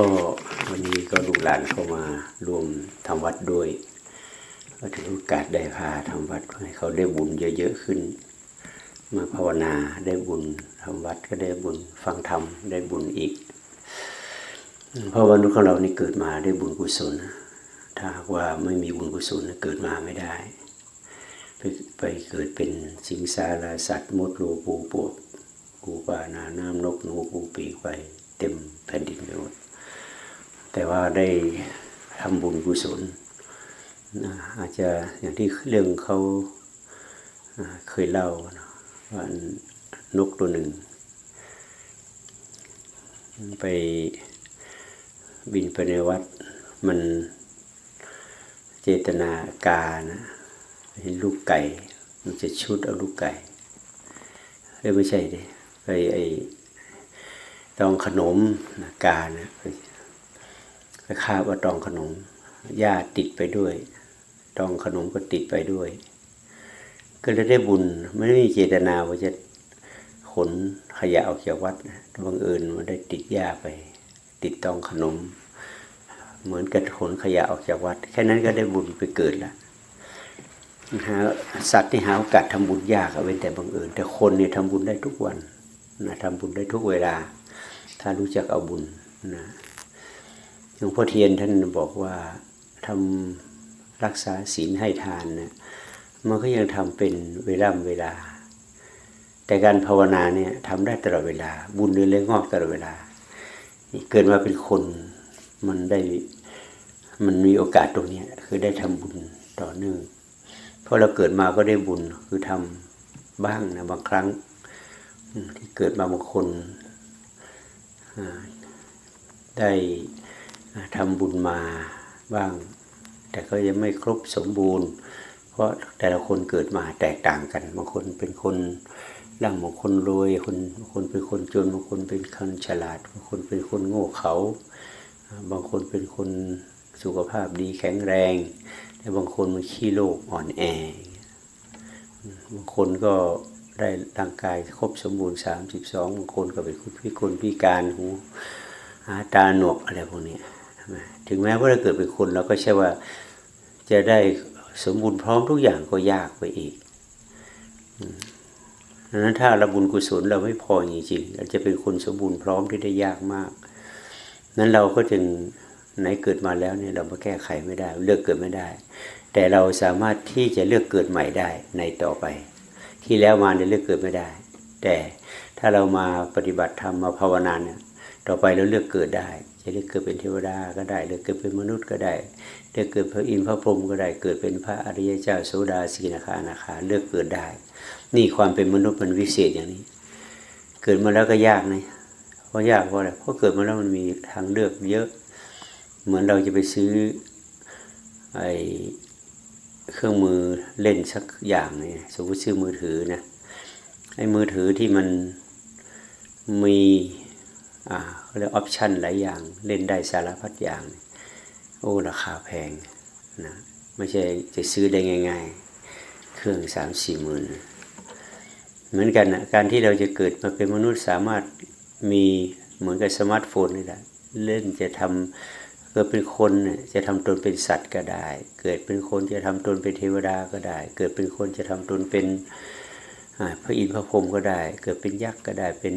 ก็วันนี้ก็ลูกหลานเข้ามารวมทำวัดด้วยก็ถือโอกาสได้พาทำวัดให้เขาได้บุญเยอะๆขึ้น มาภาวนาได้บุญทำวัดก็ได้บุญฟังธรรมได้บุญอีก เพราะวันนุษย์ของเรานี่เกิดมาได้บุญกุศล ถ้าว่าไม่มีบุญกุศลเกิดมาไม่ได้ ไปไปเกิดเป็นสิงสาราสัตว์มดรูปูปวกปูปานาน้ำนกหนูปูปีไปเต็มแผ่นดินไปหมด แต่ว่าได้ทำบุญกุศลอาจจะอย่างที่เรื่องเขาเคยเล่าว่านกตัวหนึ่ง ไปบินไปในวัดมันเจตนากานะเห็นลูกไก่ มันจะชุดเอาลูกไก่เอ้ไม่ใช่ดิไปไอ้ตองขนมกานะ คาบว่าตองขนมหญ้าติดไปด้วย ตองขนมก็ติดไปด้วย ก็เลยได้บุญไม่ได้มีเจตนาว่าจะขนขยะออกจากวัดบังเอิญมันได้ติดหญ้าไป ติดตองขนม เหมือนกับขนขยะออกจากวัด แค่นั้นก็ได้บุญไปเกิดละหาสัตว์ที่หาโอกาสทำบุญยากอะเว้นแต่บังเอิญแต่คนเนี่ยทำบุญได้ทุกวันนะทำบุญได้ทุกเวลา ถ้ารู้จักเอาบุญนะ หลวงพ่อเทียนท่านบอกว่าทำรักษาศีลให้ทานนะมันก็ยังทำเป็นเวลาเวลา แต่การภาวนาเนี่ยทำได้ตลอดเวลา บุญเรือนเล็กงอกตลอดเวลา เกิดมาเป็นคนมันได้มันมีโอกาสตรงนี้คือได้ทำบุญต่อเนื่องเพราะเราเกิดมาก็ได้บุญคือทำบ้างนะบางครั้งที่เกิดมาบางคนได้ ทำบุญมาบ้าง แต่ก็ยังไม่ครบสมบูรณ์ เพราะแต่ละคนเกิดมาแตกต่างกันบางคนเป็นคนร่างบางคนรวยคนบางคนเป็นคนจนบางคนเป็นคนฉลาดบางคนเป็นคนโง่เขาอ่าบางคนเป็นคนสุขภาพดีแข็งแรงแต่บางคนมันขี้โรคอ่อนแอบางคนก็ได้ร่างกายครบสมบูรณ์สามสิบสองบางคนก็เป็นคนพิกลพิการหูหาตาหนวกอะไรพวกนี้ ถึงแม้ว่าเราเกิดเป็นคนเราก็ใช่ว่าจะได้สมบูรณ์พร้อมทุกอย่างก็ยากไปอีกดังนั้นถ้าเราบุญกุศลเราไม่พอจริงๆเราจะเป็นคนสมบูรณ์พร้อมที่ได้ยากมาก นั้นเราก็จึงไหนเกิดมาแล้วเนี่ยเรามาแก้ไขไม่ได้เลือกเกิดไม่ได้ แต่เราสามารถที่จะเลือกเกิดใหม่ได้ในต่อไป ที่แล้วมาเนี่ยเลือกเกิดไม่ได้ แต่ถ้าเรามาปฏิบัติธรรมมาภาวนาเนี่ยต่อไปเราเลือกเกิดได้ จะเลือกเกิดเป็นเทวดาก็ได้เลือกเกิดเป็นมนุษย์ก็ได้เลือกเกิดพระอินทร์พระพรหมก็ได้เกิดเป็นพระอริยเจ้าโสดาสีนาคานาคาเลือกเกิดได้ นี่ความเป็นมนุษย์มันวิเศษอย่างนี้ เกิดมาแล้วก็ยากนะเพราะยากเพราะอะไรเพราะเกิดมาแล้วมันมีทางเลือกเยอะ เหมือนเราจะไปซื้อไอเครื่องมือเล่นสักอย่างเนี่ยสมมติซื้อมือถือนะไอ้มือถือที่มันมีอ่า เรียกออปชันหลายอย่าง เล่นได้สารพัดอย่าง โอ้ ราคาแพงนะไม่ใช่จะซื้อได้ง่าย ๆ เครื่องสามสี่หมื่นเหมือนกันนะการที่เราจะเกิดมาเป็นมนุษย์สามารถมีเหมือนกับสมาร์ทโฟนนี่แหละเล่นจะทำเกิดเป็นคนเนี่ยจะทำตนเป็นสัตว์ก็ได้ เกิดเป็นคนจะทำตนเป็นเทวดาก็ได้ เกิดเป็นคนจะทำตนเป็นพระอินทร์พระพรหมก็ได้ เกิดเป็นยักษ์ก็ได้เป็น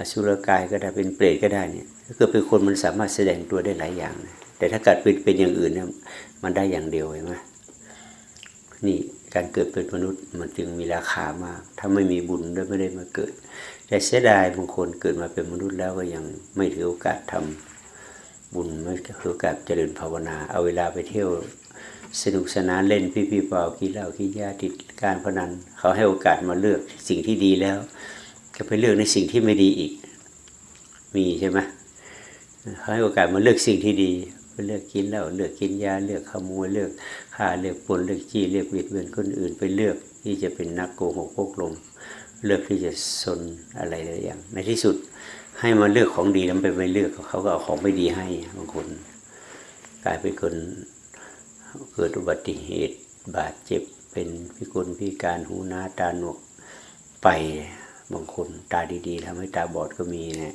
อสุรกายก็ได้เป็นเปรตก็ได้เนี่ยถ้าเกิดเป็นคนมันสามารถแสดงตัวได้หลายอย่างนะแต่ถ้าเกิดเป็นเป็นอย่างอื่นเนี่ยมันได้อย่างเดียวเห็นไหมนี่การเกิดเป็นมนุษย์มันจึงมีราคามาก ถ้าไม่มีบุญด้วไม่ได้มาเกิด แต่เสียดายบางคนเกิดมาเป็นมนุษย์แล้วก็ยังไม่ถือโอกาสทำบุญไม่ถือโอกาสเจริญภาวนา เอาเวลาไปเที่ยวสนุกสนานเล่นพี่พี่เปล่ากินเหล้ากินยาติดการพนัน เขาให้โอกาสมาเลือกสิ่งที่ดีแล้ว ก็ไปเลือกในสิ่งที่ไม่ดีอีก มีใช่ไหมเขาให้โอกาสมาเลือกสิ่งที่ดีไปเลือกกินเหล้าเลือกกินยาเลือกขโมยเลือกฆ่าเลือกปนเลือกจี้เลือกเบียดเบียนคนอื่น ไปเลือกที่จะเป็นนักโกหกพกลม เลือกที่จะสนอะไรหลายอย่าง ในที่สุดให้มาเลือกของดีแล้วไปไม่เลือกเขาก็เอาของไม่ดีให้บางคนกลายเป็นคนเกิดอุบัติเหตุบาดเจ็บเป็นพิกลพิการหูหน้าตาหนวกไป บางคนตาดีๆทำให้ตาบอดก็มีนะ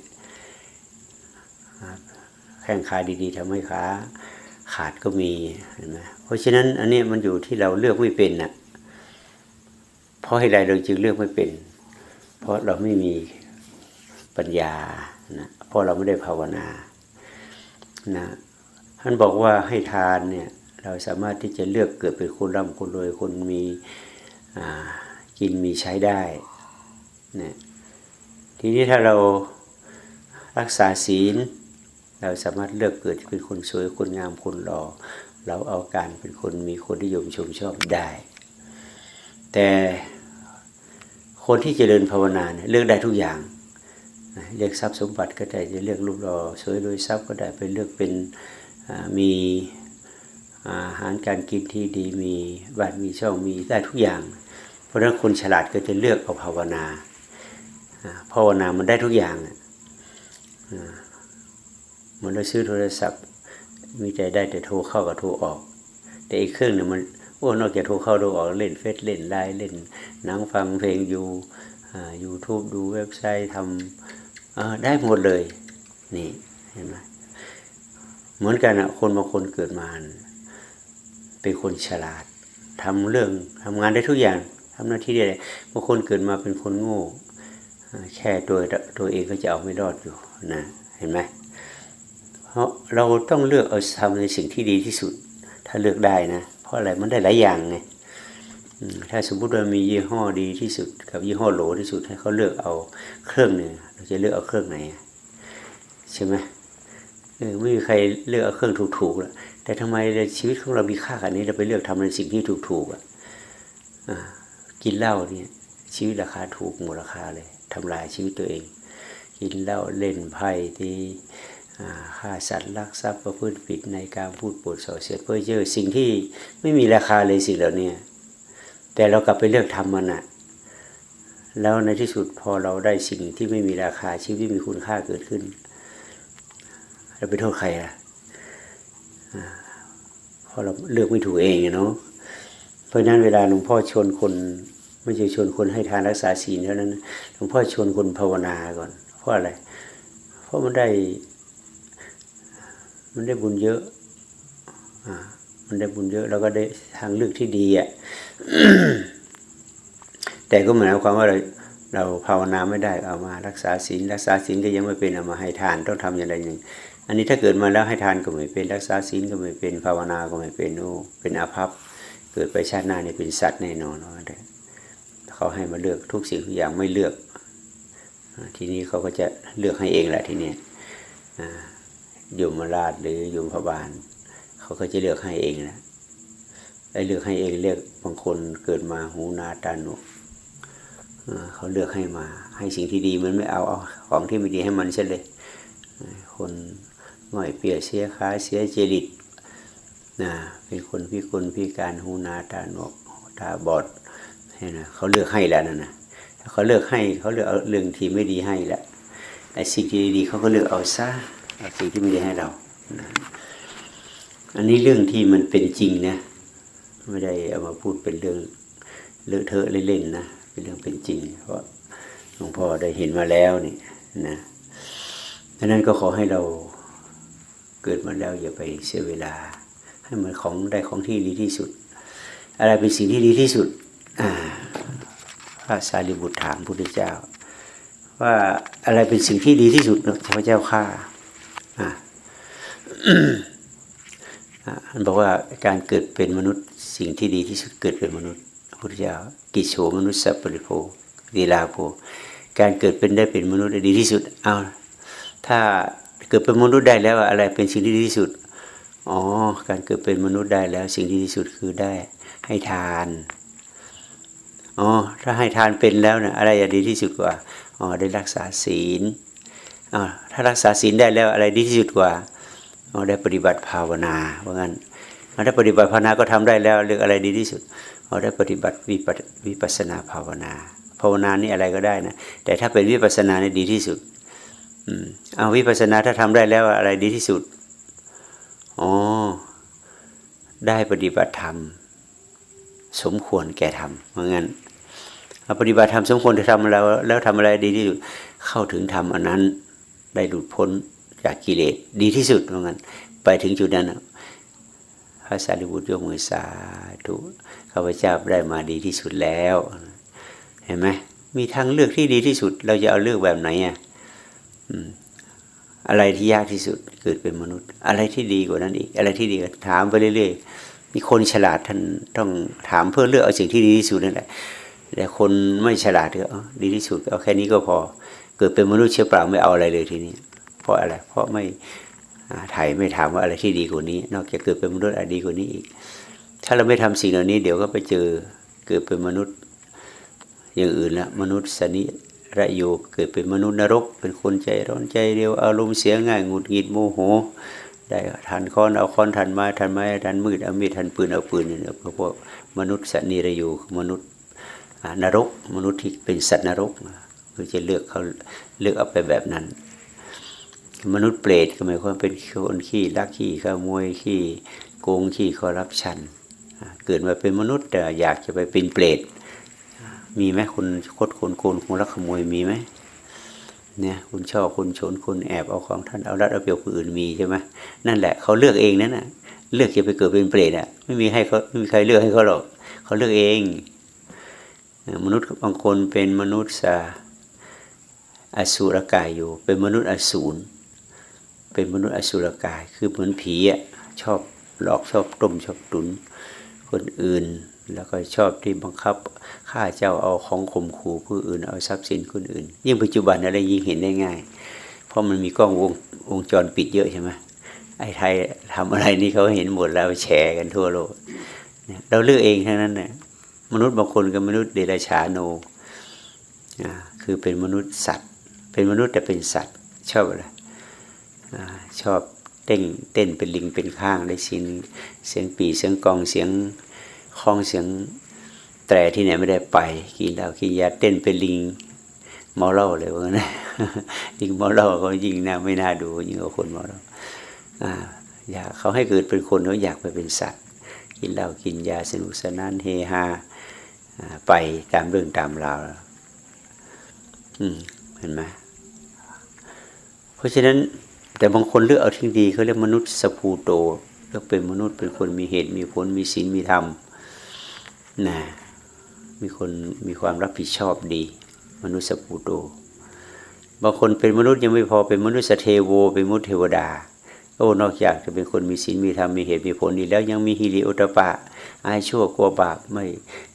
แข้งขาดีๆทำให้ขาขาดก็มีเห็นไหมเพราะฉะนั้น อันนี้มันอยู่ที่เราเลือกไม่เป็นน่ะเพราะให้ใดเราจึงเลือกไม่เป็น เพราะเราไม่มีปัญญานะเพราะเราไม่ได้ภาวนานะท่านบอกว่าให้ทานเนี่ยเราสามารถที่จะเลือกเกิดเป็นคนร่ำคนรวยคนมีอ่ากินมีใช้ได้ นะทีนี้ถ้าเรารักษาศีล เราสามารถเลือกเกิดเป็นคนสวยคนงามคนหล่อเราเอาการเป็นคนมีคนนิยมชมชอบได้ แต่คนที่เจริญภาวนาเนี่ยเลือกได้ทุกอย่างเลือกทรัพย์สมบัติก็ได้จะเลือกรูปหล่อสวยรวยทรัพย์ก็ได้ไปเลือกเป็นมีอาหารการกินที่ดีมีบ้านมีช่องมีได้ทุกอย่าง เพราะฉะนั้นคนฉลาดก็จะเลือกเอาภาวนา ภาวนามันได้ทุกอย่างมือนเราซื้อโทรศัพท์ มีแต่ได้แต่โทรเข้ากับโทรออก แต่อีกเครื่องหนึ่งมันโอ้นอกจากโทรเข้าโทรออกเล่นเฟซเล่นไลน์เล่นหนังฟังเพลงอยู่ยูทูบดูเว็บไซต์ทำได้หมดเลย นี่เห็นไหมเหมือนกันอะคนบางคนเกิดมาเป็นคนฉลาดทำเรื่องทำงานได้ทุกอย่างทำหน้าที่ได้บางคนเกิดมาเป็นคนโง่ แค่ตัวตัวเองก็จะเอาไม่รอดอยู่นะเห็นไหมเพราะเราต้องเลือกเอาทำในสิ่งที่ดีที่สุด ถ้าเลือกได้นะ เพราะอะไรมันได้หลายอย่างไงถ้าสมมุติว่ามียี่ห้อดีที่สุด กับยี่ห้อโหลที่สุดให้เขาเลือกเอาเครื่องหนึ่งเราจะเลือกเอาเครื่องไหนใช่ไหมเออไม่มีใครเลือกเอาเครื่องถูกๆหรอกแต่ทำไมในชีวิตของเรามีค่าขนาดนี้เราไปเลือกทำในสิ่งที่ถูกๆอะอ่ากินเหล้าเนี่ยชีวิตราคาถูกหมดราคาเลย ทำลายชีวิตตัวเอง กินเหล้าเล่นไพ่ตีอ่ฆ่าสัตว์ลักทรัพย์ประพฤติผิดในการพูดปดส่อเสียดเพื่อเยอะสิ่งที่ไม่มีราคาเลยสิ่งเหล่านี้แต่เรากลับไปเลือกทำมันอะแล้วในที่สุดพอเราได้สิ่งที่ไม่มีราคาชีวิตที่มีคุณค่าเกิดขึ้นเราไปโทษใครล่ะอ่าเพราะเราเลือกไม่ถูกเองเนาะเพราะฉะนั้นเวลาหลวงพ่อชวนคน ไม่ใช่ชวนคนให้ทานรักษาศีลเท่านั้นหลวงพ่อชวนคนภาวนาก่อน เพราะอะไร เพราะมันได้ มันได้บุญเยอะอ่ามันได้บุญเยอะแล้วก็ได้ทางเลือกที่ดีอะแต่ก็หมายความว่าเราเราภาวนาไม่ได้เอามารักษาศีลรักษาศีลก็ยังไม่เป็นเอามาให้ทานต้องทำอย่างไรอย่างอันนี้ถ้าเกิดมาแล้วให้ทานก็ไม่เป็นรักษาศีลก็ไม่เป็นภาวนาก็ไม่เป็นโอ้เป็นอาภัพเกิดไปชาติหน้าเนี่ยเป็นสัตว์แน่นอนว่าแต่ เขาให้มาเลือกทุกสิ่งทุกอย่างไม่เลือก ทีนี้เขาก็จะเลือกให้เองแหละทีนี้ยอ่ายมราชหรือยมพบาล เขาก็จะเลือกให้เองนะไอ้เลือกให้เองเลือกบางคนเกิดมาหูนาตาหนวกเขาเลือกให้มา ให้สิ่งที่ดีมันไม่เอาเอาของที่ไม่ดีให้มันเช่นเลย คนง่อยเปียเสียขาเสียเจริตนะเป็นคนพิกลพิการหูนาตาหนวกตาบอด นี่นะเขาเลือกให้แล้วนะนะถ้าเขาเลือกให้เขาเลือกเอาเรื่องที่ไม่ดีให้แล้วไอ้สิ่งที่ดีเขาก็เลือกเอาซะเอาสิ่งที่ไม่ด้ให้เรานะอันนี้เรื่องที่มันเป็นจริงนะไม่ได้เอามาพูดเป็นเรื่องเลอะเทอะเล่นๆนะเป็นเรื่องเป็นจริง เพราะหลวงพ่อได้เห็นมาแล้วนี่นะดังนั้นก็ขอให้เราเกิดมาแล้วอย่าไปเสียเวลา ให้มันของได้ของที่ดีที่สุด อะไรเป็นสิ่งที่ดีที่สุด พระสารีบุตรถามพระพุทธเจ้า ว่าอะไรเป็นสิ่งที่ดีที่สุดเนอะพระเจ้าข้าอ่าอ่าท่านบอกว่าการเกิดเป็นมนุษย์สิ่งที่ดีที่สุดเกิดเป็นมนุษย์พุทธเจ้ากิจโฉมนุษย์สัพปริโภดีลาโภการเกิดเป็นได้เป็นมนุษย์ได้ดีที่สุดเอาถ้าเกิดเป็นมนุษย์ได้แล้วอะไรเป็นสิ่งที่ดีที่สุดอ๋อการเกิดเป็นมนุษย์ได้แล้วสิ่งที่ดีที่สุดคือได้ให้ทาน อ๋อถ้าให้ทานเป็นแล้วเนี่ยอะไรจะดีที่สุดกว่าอ๋อได้รักษาศีลอ๋อถ้ารักษาศีลได้แล้วอะไรดีที่สุดกว่าเราได้ปฏิบัติภาวนาว่างั้นเราปฏิบัติภาวนาก็ทำได้แล้วเรื่องอะไรดีที่สุดเราได้ปฏิบัติวิปัสวิปัสนาภาวนา ภาวนานี่อะไรก็ได้นะแต่ถ้าเป็นวิปัสนาเนี่ยดีที่สุดอืมเอาวิปัสนาถ้าทำได้แล้วอะไรดีที่สุดอ๋อได้ปฏิบัติธรรม สมควรแก่ธรรมว่างั้น ปฏิบัติธรรมสมควรจะทำแล้ว แล้วทำอะไรดีที่สุดเข้าถึงธรรมอันนั้น ได้หลุดพ้นจากกิเลสดีที่สุดเหมือนกันไปถึงจุดนั้นพระสารีบุตรยกมือสาธุข้าพเจ้าได้มาดีที่สุดแล้ว เห็นไหมมีทางเลือกที่ดีที่สุด เราจะเอาเลือกแบบไหนอะอะไรที่ยากที่สุดเกิดเป็นมนุษย์ อะไรที่ดีกว่านั้นอีก อะไรที่ดีถามไปเรื่อยๆมีคนฉลาดท่านต้องถามเพื่อเลือกเอาสิ่งที่ดีที่สุดนั่นแหละ แต่คนไม่ฉลาดก็เอาดีที่สุดเอาแค่นี้ก็พอ เกิดเป็นมนุษย์เชื้อเปล่าไม่เอาอะไรเลยทีนี้ เพราะอะไร เพราะไม่ไถ่ายไม่ถามว่าอะไรที่ดีกว่านี้ นอกจากเกิดเป็นมนุษย์อะไรดีกว่านี้อีก ถ้าเราไม่ทำสิ่งเหล่านี้ เดี๋ยวก็ไปเจอเกิดเป็นมนุษย์อย่างอื่นละมนุษย์สนิระโยเกิดเป็นมนุษย์นรก เป็นคนใจร้อนใจเร็วอารมณ์เสียง่ายหงุดหงิดโมโห ได้ทันค้อนเอาค้อนทันไม้ทันไม้ทันมืดเอามีดทันปืนเอาปืนเนี่ยเพราะพวกมนุษย์สนิระโยคมนุษย์ นรก มนุษย์ที่เป็นสัตว์นรกคือจะเลือกเขาเลือกเอาไปแบบนั้น มนุษย์เปรตก็หมายความเป็นคนขี้ลักขี้ขโมยขี้โกงขี้คอร์รัปชัน เกิดมาเป็นมนุษย์แต่อยากจะไปเป็นเปรตมีไหมคุณคดคนโกนคุณลักขโมยมีไหมเนี่ยคุณชอบคุณชนคุณแอบเอาของท่านเอารัดเอาเปรียบคนอื่นมีใช่ไหมนั่นแหละเขาเลือกเองนั่นน่ะเลือกจะไปเกิดเป็นเปรตอะไม่มีให้เขาไม่มีใครเลือกให้เขาหรอกเขาเลือกเอง มนุษย์บางคนเป็นมนุษย์สาอสูรกายอยู่ เป็นมนุษย์อสูรเป็นมนุษย์อสูรกาย คือเหมือนผีอะชอบหลอกชอบต้มชอบตุนคนอื่น แล้วก็ชอบที่บังคับฆ่าเจ้าเอาของข่มขู่ผู้อื่นเอาทรัพย์สินคนอื่น ยิ่งปัจจุบันอะไรยิ่งเห็นได้ง่าย เพราะมันมีกล้องวงวงจรปิดเยอะใช่ไหมไอ้ไทยทำอะไรนี่เขาเห็นหมดแล้วแชร์กันทั่วโลกเนี่ยเราเลือกเองทั้งนั้นเนี่ย มนุษย์บางคนกับมนุษย์เดรัจฉานโน่คือเป็นมนุษย์สัตว์ เป็นมนุษย์แต่เป็นสัตว์ ชอบอะไรชอบเต้นเต้นเป็นลิงเป็นข้างได้เสียงเสียงปีเสียงกองเสียงคล้องเสียงแตรที่ไหนไม่ได้ไปกินเหล้ากินยาเต้นเป็นลิงเมาเหล้าเลยว่างั้นะลิงเมาเหล้าก็ยิ่งน่าไม่น่าดูยิ่งกว่าคนเมาเหล้าอ่าอยากเขาให้เกิดเป็นคนเขาอยากไปเป็นสัตว์ กินเหล้ากินยาสนุกสนานเฮฮาอ่า ไปตามเรื่องตามราวอืมเห็นไหมเพราะฉะนั้น แต่บางคนเลือกเอาที่ดีเขาเรียกมนุษย์สภูโตเลือกเป็นมนุษย์เป็นคนมีเหตุมีผลมีศีลมีธรรมนะมีคนมีความรับผิดชอบดี มนุษย์สภูโตบางคนเป็นมนุษย์ยังไม่พอเป็นมนุษย์เทโว เป็นมนุษย์เทวดา โอ้นอกจากจะเป็นคนมีศีลมีธรรมมีเหตุมีผลดีแล้วยังมีฮิริโอตปะ อายชั่วกลัวบาปไม่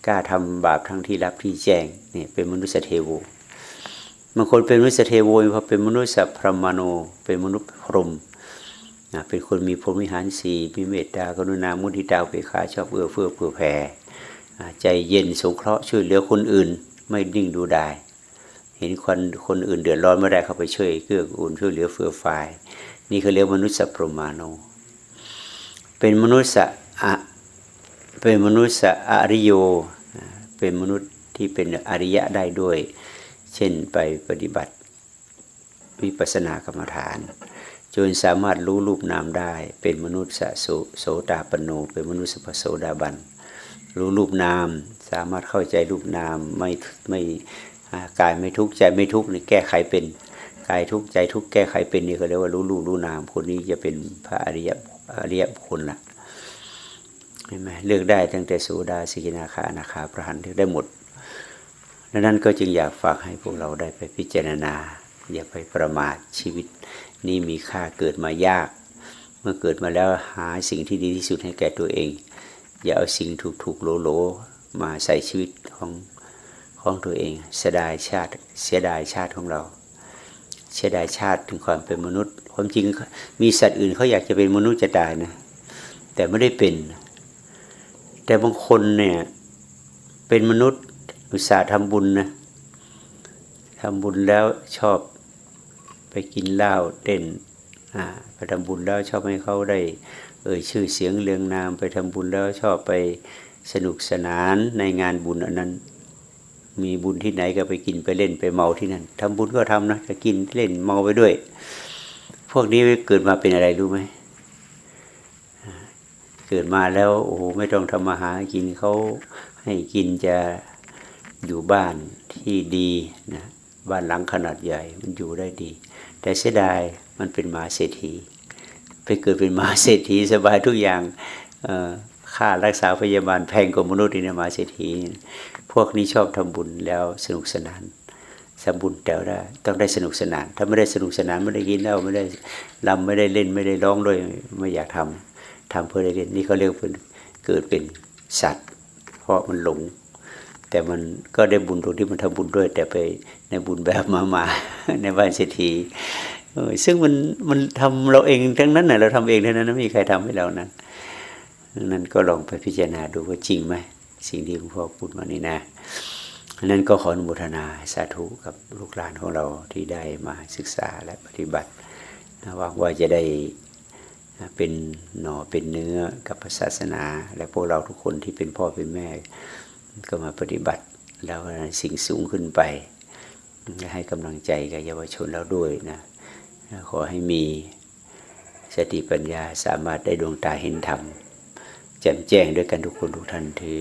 กล้าทำบาปทั้งที่รับที่แจ้งเนี่ยเป็นมนุษย์เทโวบางคนเป็นมนุษย์เทโวเพราะเป็นมนุษย์สัพพรมโน เป็นมนุษย์พรหมนะเป็นคนมีพรหมิหารสีมีเมตตากรุณามุทิตาเปขาชอบเอื้อเฟื้อเผื่อแผ่ใจเย็นสงเคราะห์ช่วยเหลือคนอื่น ไม่นิ่งดูได้เห็นคนคนอื่นเดือดร้อนไม่ได้เข้าไปช่วยเกื้อกูลช่วยเหลือเฟื่อฟาย นี่เขาเรียกมนุษย์สัพพรมาโนเป็นมนุษย์อะเป็นมนุษย์อริโย เป็นมนุษย์ที่เป็นอริยะได้ด้วย เช่นไปปฏิบัติวิปัสสนากรรมฐาน จนสามารถรู้รูปนามได้ เป็นมนุษย์สโสโสดาปโน เป็นมนุษย์สปโสดาบัน รู้รูปนาม สามารถเข้าใจรูปนามไม่ไม่กายไม่ทุกข์ใจไม่ทุกข์นี่แก้ไขเป็น กายทุกข์ใจทุกข์แก้ไขเป็นนี่เขาเรียกว่ารู้รูปรู้นามคนนี้จะเป็นพระอริยอริยบุคคลละเห็นไหมเลือกได้ตั้งแต่โสดาสิกินาคาอนาคาพระหันเลือกได้หมดดังนั้นก็จึงอยากฝากให้พวกเราได้ไปพิจารณา อย่าไปประมาทชีวิต นี่มีค่าเกิดมายาก เมื่อเกิดมาแล้วหาสิ่งที่ดีที่สุดให้แก่ตัวเอง อย่าเอาสิ่งถูกๆโหลๆมาใส่ชีวิตของของตัวเองเสียดายชาติเสียดายชาติของเรา เสียดายชาติถึงความเป็นมนุษย์ ความจริงมีสัตว์อื่นเขาอยากจะเป็นมนุษย์จะตายนะ แต่ไม่ได้เป็น แต่บางคนเนี่ยเป็นมนุษย์อุตส่าห์ทำบุญนะทำบุญแล้วชอบไปกินเหล้าเต้นอ่าไปทำบุญแล้วชอบให้เขาได้ เอ่ยชื่อเสียงเรียงนาม ไปทำบุญแล้วชอบไปสนุกสนานในงานบุญอันนั้น มีบุญที่ไหนก็ไปกินไปเล่นไปเมาที่นั่นทำบุญก็ทำนะจะกินเล่นเมาไปด้วย พวกนี้เกิดมาเป็นอะไรรู้ไหมเกิดมาแล้วโอ้โหไม่ต้องทำมาหากินเขาให้กินจะอยู่บ้านที่ดีนะบ้านหลังขนาดใหญ่มันอยู่ได้ดี แต่เสียดายมันเป็นหมาเศรษฐี ไปเกิดเป็นหมาเศรษฐีสบายทุกอย่างเออ ค่ารักษาพยาบาลแพงกว่ามนุษย์นี่นมาเศรษฐีพวกนี้ชอบทำบุญแล้วสนุกสนานทำบุญแต่ว่าต้องได้สนุกสนาน ถ้าไม่ได้สนุกสนานไม่ได้กินเหล้าไม่ได้ลำไม่ได้เล่นไม่ได้ร้องด้วยไม่อยากทำทำเพื่อได้เล่นนี่เขาเรียกเป็นเกิดเป็นสัตว์ เพราะมันหลง แต่มันก็ได้บุญตรงที่มันทำบุญด้วย แต่ไปในบุญแบบมามาในบ้านเศรษฐีซึ่งมันมันทำเราเองทั้งนั้นน่ะเราทำเองทั้งนั้นนะไม่มีใครทำให้เรานะ นั้นก็ลองไปพิจารณาดูว่าจริงไหมสิ่งที่หลวงพ่อพูดมานี่นะนั้นก็ขออนุโมทนาสาธุกับลูกหลานของเราที่ได้มาศึกษาและปฏิบัติหวังว่าจะได้เป็นหน่อเป็นเนื้อกับศาสนา และพวกเราทุกคนที่เป็นพ่อเป็นแม่ ก็มาปฏิบัติแล้วสิ่งสูงขึ้นไปให้กำลังใจกับเยาวชนเราด้วยนะขอให้มีสติปัญญาสามารถได้ดวงตาเห็นธรรม แจ่มแจ้งด้วยกันทุกคนทุกท่านที